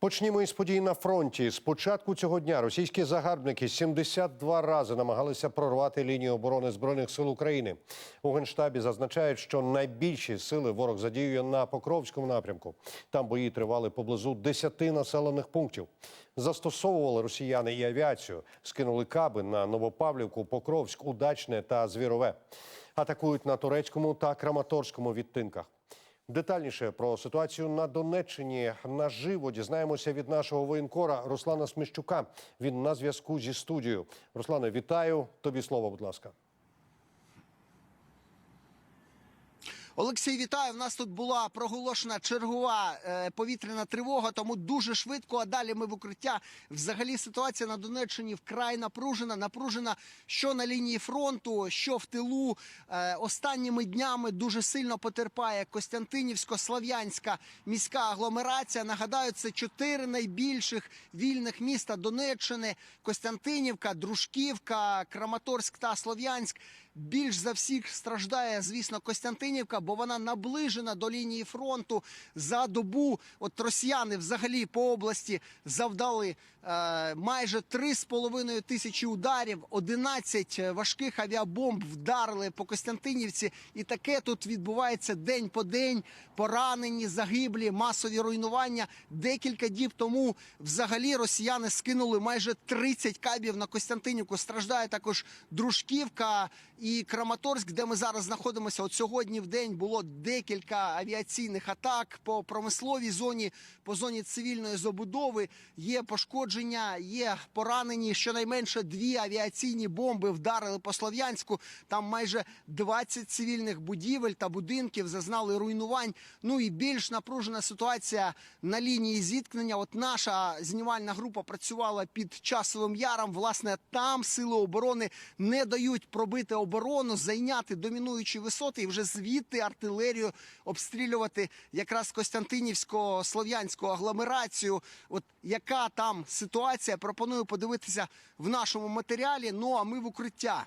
Почнімо із подій на фронті. З початку цього дня російські загарбники 72 рази намагалися прорвати лінію оборони збройних сил України. У генштабі зазначають, що найбільші сили ворог задіює на Покровському напрямку. Там бої тривали поблизу 10 населених пунктів. Застосовували росіяни і авіацію, скинули каби на Новопавлівку, Покровськ, Удачне та Звірове. Атакують на турецькому та краматорському відтинках. Детальніше про ситуацію на Донеччині наживо дізнаємося від нашого воєнкора Руслана Сміщука. Він на зв'язку зі студією. Руслане, вітаю. Тобі слово, будь ласка. Олексій, вітаю. В нас тут була проголошена чергова е, повітряна тривога, тому дуже швидко. А далі ми в укриття. Взагалі ситуація на Донеччині вкрай напружена. Напружена що на лінії фронту, що в тилу. Е, останніми днями дуже сильно потерпає Костянтинівсько-Слав'янська міська агломерація. Нагадаю, це чотири найбільших вільних міста Донеччини: Костянтинівка, Дружківка, Краматорськ та Слов'янськ. Більш за всіх страждає, звісно, Костянтинівка, бо вона наближена до лінії фронту за добу. От росіяни взагалі по області завдали е, майже 3,5 тисячі ударів, 11 важких авіабомб вдарили по Костянтинівці, і таке тут відбувається день по день. Поранені, загиблі, масові руйнування. Декілька діб тому взагалі росіяни скинули майже 30 кабів на Костянтинівку. Страждає також Дружківка і Краматорськ, де ми зараз знаходимося. От сьогодні в день було декілька авіаційних атак по промисловій зоні, по зоні цивільної забудови. Є пошкодження, є поранені. Щонайменше дві авіаційні бомби вдарили по Слов'янську. Там майже 20 цивільних будівель та будинків зазнали руйнувань. Ну і більш напружена ситуація на лінії зіткнення. От наша знімальна група працювала під часовим яром. Власне, там сили оборони не дають пробити оборону, зайняти домінуючі висоти і вже звідти артилерію обстрілювати якраз Костянтинівсько-Слов'янську агломерацію. От яка там ситуація? Пропоную подивитися в нашому матеріалі. Ну а ми в укриття.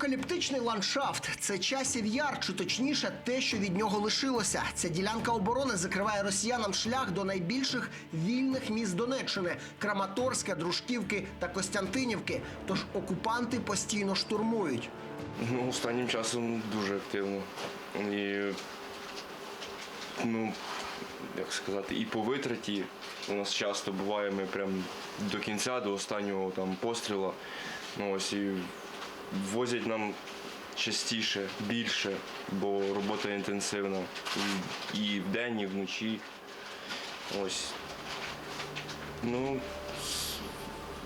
Апокаліптичний ландшафт це часів яр, чи точніше, те, що від нього лишилося. Ця ділянка оборони закриває росіянам шлях до найбільших вільних міст Донеччини Краматорська, Дружківки та Костянтинівки. Тож окупанти постійно штурмують. Ну, останнім часом дуже активно. І, ну, як сказати, і по витраті у нас часто буває, ми прям до кінця, до останнього там постріла. Ну, ось і возять нам частіше, більше, бо робота інтенсивна. І, вдень, і вночі. Ось. Ну,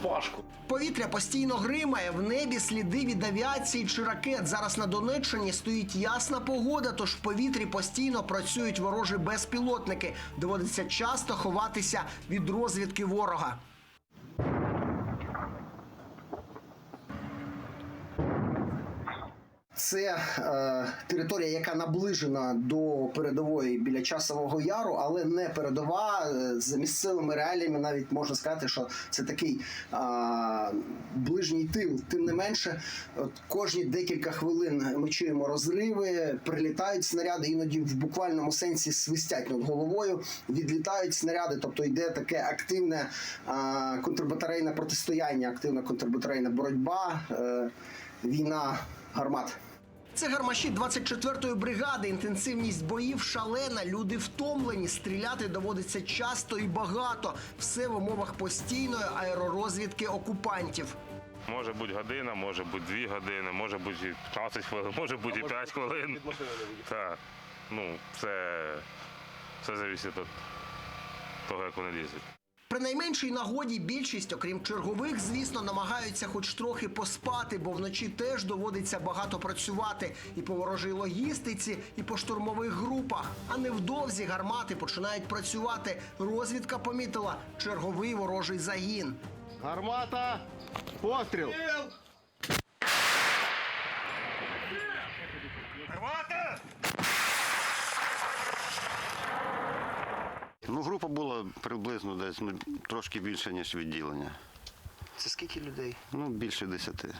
важко. Повітря постійно гримає, в небі сліди від авіації чи ракет. Зараз на Донеччині стоїть ясна погода, тож в повітрі постійно працюють ворожі безпілотники. Доводиться часто ховатися від розвідки ворога. Це е, територія, яка наближена до передової біля часового яру, але не передова. Е, За місцевими реаліями навіть можна сказати, що це такий е, ближній тил. Тим не менше, от кожні декілька хвилин ми чуємо розриви, прилітають снаряди, іноді в буквальному сенсі свистять над головою, відлітають снаряди, тобто йде таке активне е, контрбатарейне протистояння, активна контрбатарейна боротьба, е, війна гармат. Це гармаші 24-ї бригади. Інтенсивність боїв шалена. Люди втомлені. Стріляти доводиться часто і багато. Все в умовах постійної аеророзвідки окупантів. Може бути година, може бути дві години, може бути і 15 хвилин, може бути і 5 хвилин. Так. Ну, це все залежить від того, як вони лізуть. При найменшій нагоді більшість, окрім чергових, звісно, намагаються хоч трохи поспати, бо вночі теж доводиться багато працювати і по ворожій логістиці, і по штурмових групах. А невдовзі гармати починають працювати. Розвідка помітила черговий ворожий загін. Гармата! Постріл! Група була приблизно десь ну, трошки більше, ніж відділення. Це скільки людей? Ну, більше десяти.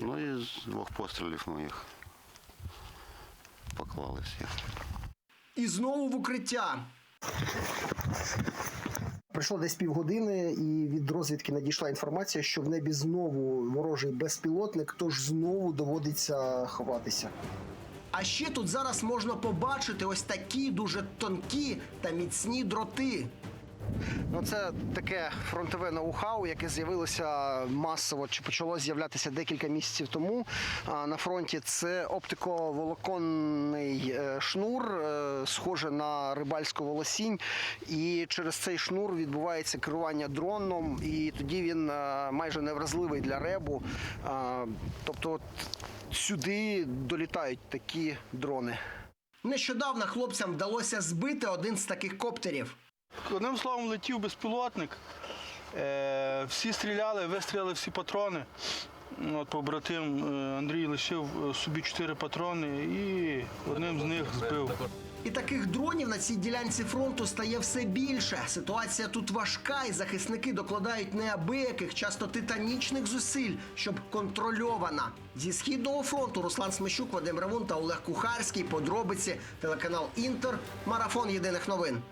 Ну і з двох пострілів моїх поклали всіх. І знову в укриття. Пройшло десь півгодини, і від розвідки надійшла інформація, що в небі знову ворожий безпілотник, тож знову доводиться ховатися. А ще тут зараз можна побачити ось такі дуже тонкі та міцні дроти. Ну, це таке фронтове ноу-хау, яке з'явилося масово чи почало з'являтися декілька місяців тому а, на фронті. Це оптиковолоконний е, шнур, е, схоже на рибальську волосінь, і через цей шнур відбувається керування дроном, і тоді він е, майже невразливий для ребу. Тобто, сюди долітають такі дрони. Нещодавно хлопцям вдалося збити один з таких коптерів. Одним словом, летів безпілотник. Е, всі стріляли, вистріляли всі патрони. От побратим е, Андрій лишив е, собі чотири патрони і одним з них збив. І таких дронів на цій ділянці фронту стає все більше. Ситуація тут важка, і захисники докладають неабияких, часто титанічних зусиль, щоб контрольована. Зі східного фронту Руслан Смещук, Вадим Равун та Олег Кухарський. Подробиці телеканал Інтер. Марафон єдиних новин.